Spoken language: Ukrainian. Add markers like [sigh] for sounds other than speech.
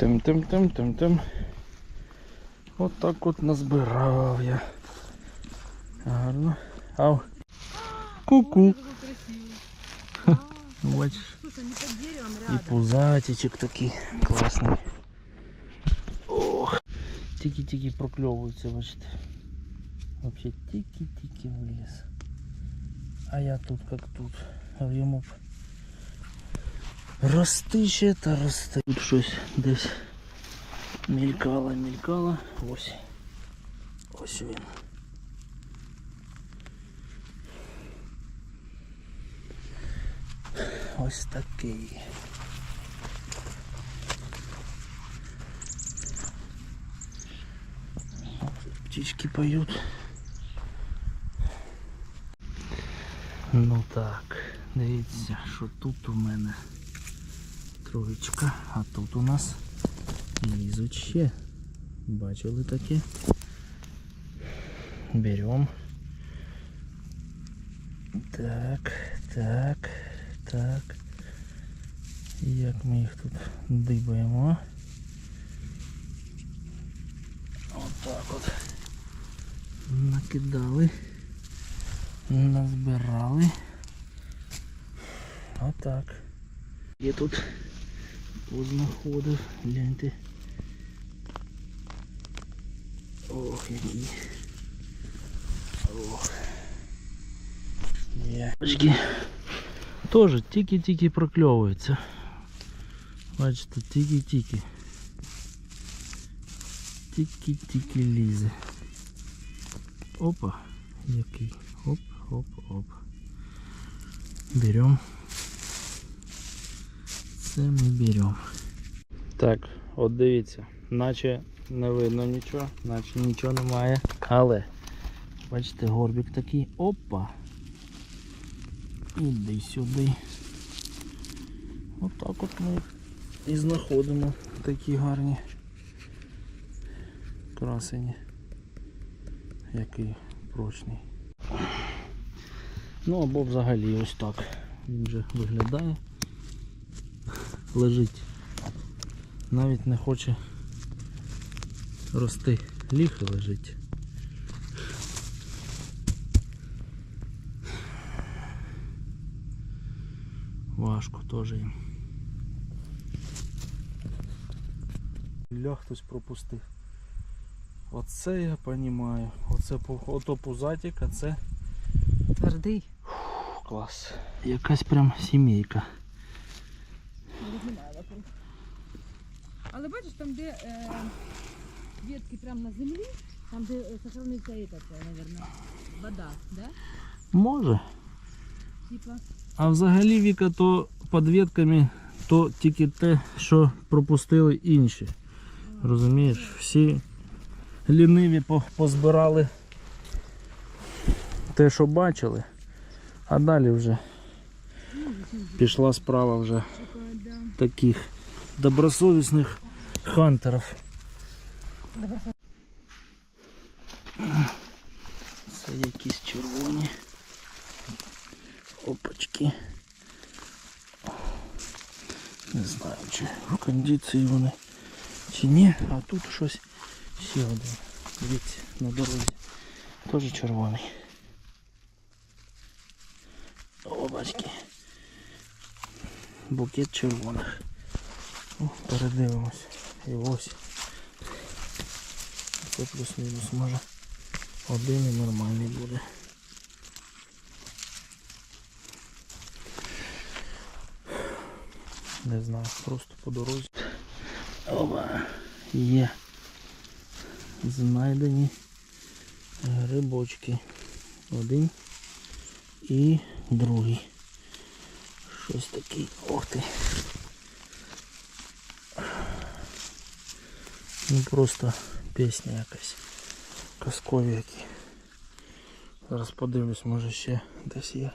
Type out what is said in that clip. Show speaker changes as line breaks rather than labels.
Тим-тим-тим-тим-тим. От так от назбирав я. Гарно. Ау. Ку-ку.
Какой красивый. [laughs]
Ну, Бачиш.
Слушай, не под деревом
І
рядом.
пузатичок такий класний. Ох. Тільки-тільки прокльовуються, бачите. Вообще тільки-тільки виліз. А я тут як тут. А йому б рости ще та рости. Тут щось десь мількало, мількало. Ось. Ось він. Ось такий. Птички поют. Ну так, дивіться, що тут у мене троєчка, а тут у нас лізуть ще. Бачили таке? Берем. Так, так, так. Як ми їх тут дибаємо? Отак от. Накидали. Назбирали. Отак. Я тут познаходив. Гляньте. Ох, які. Ох. Ячки. Тоже тільки-тільки прокльовуються. Бачите, тільки-тільки. Тільки-тільки лізе. Опа, який. Оп, оп, оп. Берем. Це ми берем. Так, от дивіться, наче не видно нічого, наче нічого немає. Але, бачите, горбик такий. Опа. Іди сюди. Отак от ми і знаходимо такі гарні красені. Який прочний. Ну або взагалі ось так. Він вже виглядає. Лежить. Навіть не хоче рости. Ліхо лежить. Важко теж їм. Ля хтось пропустив. Оце я розумію. Оце ото пузатик, а це
Твердий.
Фу, клас. Якась прям сімейка.
Розминаю вокруг. Але бачиш, там де е, ветки прямо на землі, там де е, сохраниться этот, е, наверное, вода, да?
Може.
Типа.
А взагалі Віка то під ветками то тільки те, що пропустили інші. Розумієш? Всі ліниві позбирали те, що бачили, а далі вже пішла справа вже. таких добросовісних хантерів. Це якісь червоні. Опачки. Не знаю, чи в кондиції вони чи ні, а тут щось ще один. Дивіться, на дорозі. Теж червоний. О, бачки. Букет червоних. О, передивимось. І ось. Це плюс-мінус може. Один і нормальний буде. Не знаю, просто по дорозі. Опа, є. Знайдені грибочки. Один і другий. Щось такий. Ох ти. Ну просто пісня якась. Казкові які. Зараз подивлюсь, може ще десь є.